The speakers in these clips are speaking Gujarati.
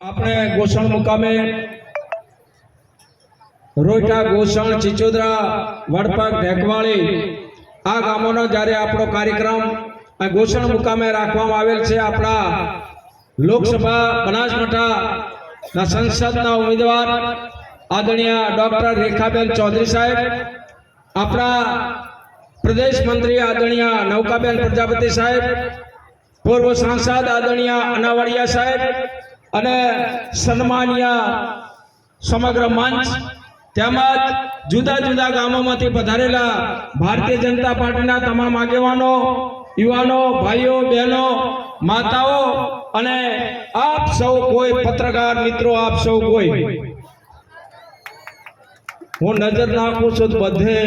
આપણે ગોસણ મુકામે રોઈટા ગોસણ ચિચોદરા વડપગ ઢેકવાળી આ ગામોનો જ્યારે આપણો કાર્યક્રમ આ ગોસણ મુકામે રાખવામાં આવેલ છે, આપણા લોકસભા બનાસકાંઠા સંસદના ઉમેદવાર આદરણીય ડોક્ટર રેખાબેન ચૌધરી સાહેબ, આપણા પ્રદેશ મંત્રી આદરણીય નૌકાબેન પ્રજાપતિ સાહેબ, પૂર્વ સાંસદ આદરણીય અનાવાડિયા સાહેબ અને સન્માનીય સમગ્ર મંચ તેમજ જુદા જુદા ગામોમાંથી પધારેલા ભારતીય જનતા પાર્ટીના તમામ આગેવાનો, યુવાનો, ભાઈઓ, બહેનો, માતાઓ અને આપ સૌ કોઈ પત્રકાર મિત્રો, આપ સૌ કોઈ. હું નજર નાખું છું બધે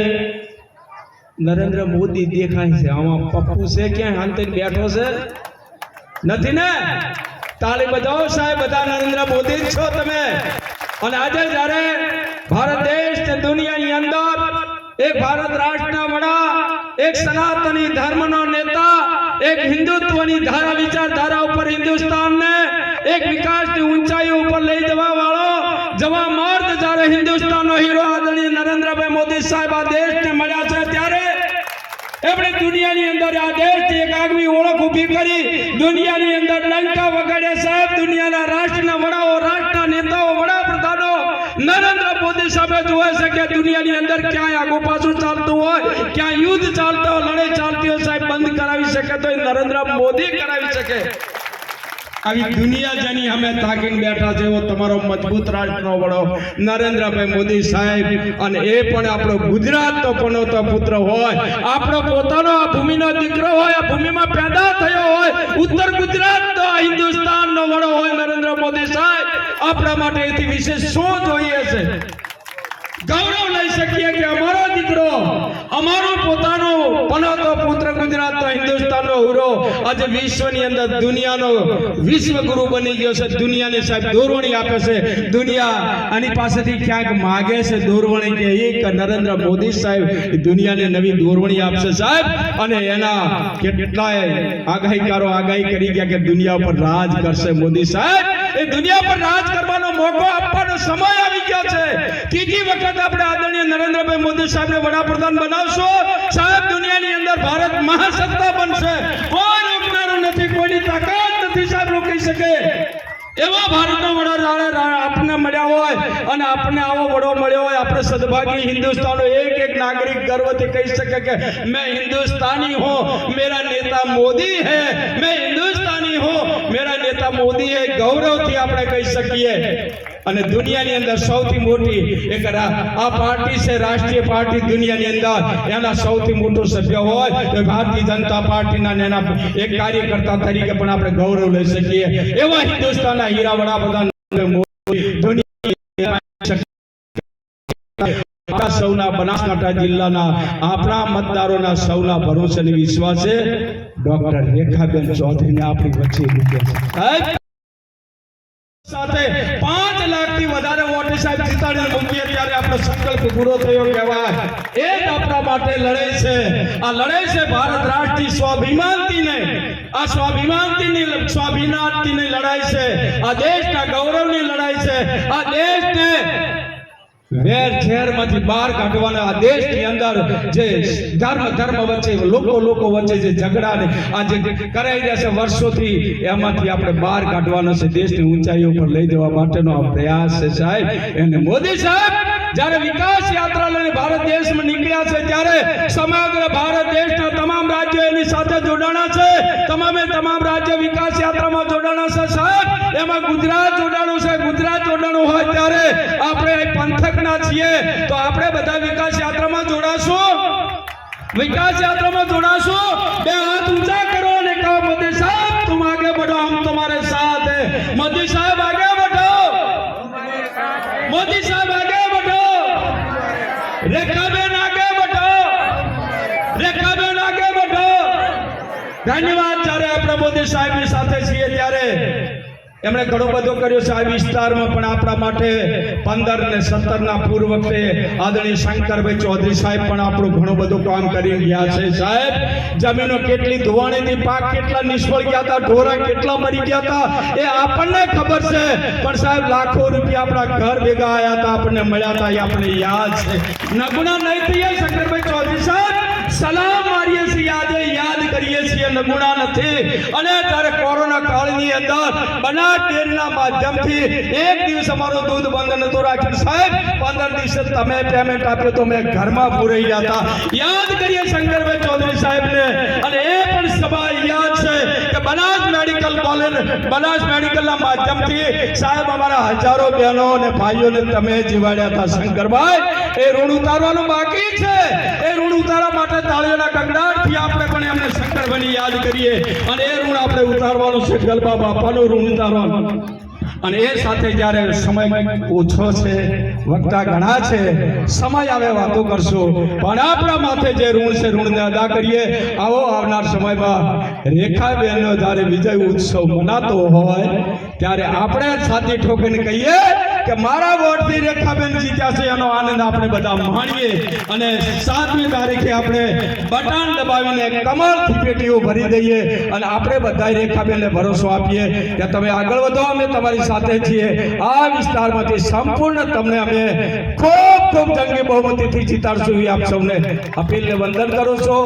નરેન્દ્ર મોદી દેખાય છે. આમાં પપ્પુ છે ક્યાંય? હાંતે બેઠો છે. નથી ને? તાળી બજાવો સાહેબ, બધા નરેન્દ્ર મોદી જ છો તમે. અને આજે જ્યારે ભારત દેશ ને દુનિયાની અંદર એક ભારત રાષ્ટ્રના વડા, એક સનાતની ધર્મનો નેતા, એક હિન્દુત્વની ધારા વિચારધારા ઉપર હિન્દુસ્તાનને એક વિકાસની ઊંચાઈ ઉપર લઈ જવા વાળો, જવા મર્દ જ્યારે હિન્દુસ્તાનનો હીરો આદરણીય નરેન્દ્રભાઈ મોદી સાહેબ આ દેશને મળ્યા છે ત્યારે એમણે દુનિયાની અંદર આ દેશની એક આગવી ઓળખ ઊભી કરી, દુનિયાની અંદર એ નરેન્દ્ર મોદી કરાવી શકે. આવી દુનિયા જેની અમે તાકીને બેઠા છે એવો તમારો મજબૂત રાષ્ટ્રનો વડો નરેન્દ્રભાઈ મોદી સાહેબ. અને એ પણ આપણો ગુજરાતનો પનોતો પુત્ર હોય. આપણો પોતાનો આ ભૂમિનો દીકરો હોય, આ ભૂમિમાં પેદા થયો હોય. ઉત્તર ગુજરાતનો આ હિન્દુસ્તાનનો વડો હોય નરેન્દ્ર મોદી સાહેબ. આપણા માટે એથી વિશેષ શું જોઈએ છે ગૌરવ લઈ શકીએ કે અમારો દીકરો અમારો પોતાનો પનોતો પુત્ર ગુજરાતનો હિન્દુસ્તાનનો હુરો આજે વિશ્વની અંદર દુનિયાનો વિશ્વ ગુરુ બની ગયો છે. દુનિયાને સાહેબ દોરવણી આપે છે. દુનિયા આની પાસેથી ક્યાંક માગે છે દોરવણી કે એક નરેન્દ્ર મોદી સાહેબ દુનિયાને નવી દોરવણી આપશે સાહેબ. અને એના કેટલાય આગાહીકારો આગાહી કરી ગયા કે દુનિયા પર રાજ કરશે મોદી સાહેબ. એ દુનિયા પર રાજ કરવાનો મોકો આપવાનો સમય આવી ગયો છે. ત્રીજી વખત આપણે આદરણીય નરેન્દ્રભાઈ મોદી સાહેબને વડાપ્રધાન બનાવશો. સાહેબ, દુનિયાની અંદર ભારત મહાસત્તા બનશે. એવા ભારતના વડા આપણને મળ્યા હોય અને આપણને આવો વડો મળ્યો હોય, આપણે સદભાગી હિન્દુસ્તાનનો એક એક નાગરિક ગર્વથી કહી શકે કે મેં હિન્દુસ્તાની હું, મેરા નેતા મોદી હે, મેં હિન્દુસ્તાની હું, મેરા નેતા મોદી હે ગૌરવથી આપણે કહી શકીએ. અને દુનિયાની અંદર સૌથી મોટી એક આ પાર્ટી છે, રાષ્ટ્રીય પાર્ટી દુનિયાની અંદર. એના સૌથી મોટો સભ્ય હોય તો ભારતીય જનતા પાર્ટીના એના એક કાર્યકર્તા તરીકે પણ આપણે ગૌરવ લઈ શકીએ. એવા હિન્દુસ્તાનના હીરા વડાપ્રધાન આપણા સૌના બનાસકાંઠા જિલ્લાના આપણા મતદારોના સૌના ભરોસે વિશ્વાસે ડોક્ટર રેખાબેન ચૌધરીને આપણી વચ્ચે મૂક્યા છે. સાથે થી વધારે વોટ સાહેબ જીતાડીને મૂકીએ ત્યારે આપણો સંકલ્પ પૂરો થયો કહેવાય એ જ આપણા માટે લડે છે. આ લડે છે ભારત રાષ્ટ્રની સ્વાભિમાનથી ને આ સ્વાભિમાનથી સ્વાભિમાનથી લડાઈ છે. આ દેશના ગૌરવની લડાઈ છે. આ દેશને વેર ઝેરમાંથી બહાર કાઢવાના આ દેશની અંદર જે ધર્મ ધર્મ વચ્ચે, લોકો લોકો વચ્ચે જે ઝઘડા ને આ જે કરાઈ રહ્યા છે વર્ષોથી, એમાંથી આપણે બહાર કાઢવાનો છે દેશની ઊંચાઈઓ પર લઈ જવા માટેનો આ પ્રયાસ છે સાહેબ. એને મોદી સાહેબ, જ્યારે વિકાસ યાત્રા લઈને ભારત દેશમાં નીકળ્યા છે, ત્યારે સમગ્ર ભારત દેશના પંથકના છીએ તો આપણે બધા વિકાસ યાત્રામાં જોડાશું વિકાસ યાત્રામાં જોડાશું બે હાથ ઊંચા કરો અને કહો મોદી સાહેબ तुम आगे बढ़ो हम तुम्हारे साथ हैं मोदी साहब आगे बढ़ो मोदी साहब आगे बढ़ो रेखाबेन आगे बढ़ो રેખાબેન આગે बढ़ो ધન્યવાદ જ્યારે આપણે મોદી સાહેબની સાથે છીએ ત્યારે એમણે ઘણો બધો કર્યો છે આ વિસ્તારમાં, પણ આપણા માટે પંદર ને સત્તર ના પૂર્વ વખતે આદરણીય શંકરભાઈ ચૌધરી સાહેબ પણ આપણું ઘણું બધું કામ કરી ગયા છે. સાહેબ, જમીનો કેટલી ધોવાણીથી પાક કેટલા, નિષ્ફળ ગયા હતા, ઢોરા કેટલા મરી ગયા હતા, એ આપણને ખબર છે. પણ સાહેબ, લાખો રૂપિયા આપણા ઘર ભેગા આવ્યા હતા, આપણને મળ્યા હતા, એ આપણને યાદ છે. નગુણા નહીં થઈએ, શંકરભાઈ ચૌધરી. કરીએ નથી. અને ત્યારે કોરોના કાળની અંદર બનાસ ડેરીના માધ્યમથી એક દિવસ અમારું દૂધ બંધ નતું રાખ્યું. સાહેબ, પંદર દિવસે તમે પેમેન્ટ આપ્યો તો મેં ઘરમાં પૂરાઈ ગયા યાદ કરીએ શંકરભાઈ ચૌધરી સાહેબને. અને એ પણ સભા યાદ છે. બનાસ મેડિકલ કોલેજ, બનાસ મેડિકલના માધ્યમથી સાહેબ અમારા હજારો બહેનો અને ભાઈઓને તમે જીવાડ્યા હતા શંકરભાઈ. એ ઋણ ઉતારવાનું બાકી છે. એ ઋણ ઉતારવા માટે તાળીઓના કગડાટથી આપણે પણ એમને શંકરભાઈને યાદ કરીએ. અને એ ઋણ આપણે ઉતારવાનું છે ગલબા બાપાનું ઋણ ઉતારવાનું. અને એ સાથે જ્યારે સમય ઓછો છે, વક્તા ઘણા છે, સમય આવે વાતો કરશો. પણ આપણા માથે જે ઋણ છે, ઋણને અદા કરીએ, આવો આવનાર સમયમાં રેખાબેનનો જ્યારે વિજય ઉત્સવ મનાતો હોય, ત્યારે આપણે છાતી ઠોકીને કહીએ કે મારા વોટથી રેખાબેન જીત્યા છે, એનો આનંદ આપણે બધા માણીએ. અને સાતમી તારીખે આપણે બટન દબાવીને કમળથી પેટીઓ ભરી દઈએ અને આપણે બધા રેખાબેનને ભરોસો આપીએ કે તમે આગળ વધો, અમે તમારી સાથે છીએ. આ વિસ્તારમાંથી સંપૂર્ણ તમને અમે ખૂબ ખૂબ જંગી બહુમતીથી જીતાડશું એવી આપ સૌને અપીલને વંદન કરું છું.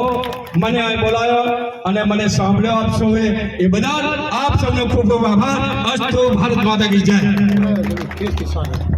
મને અહીં બોલાયો અને મને સાંભળ્યો આપ સૌએ. એ બધા આપ સૌનો ખૂબ ખૂબ આભાર. અસ્તુ ભારત માતા કી જય. saniye.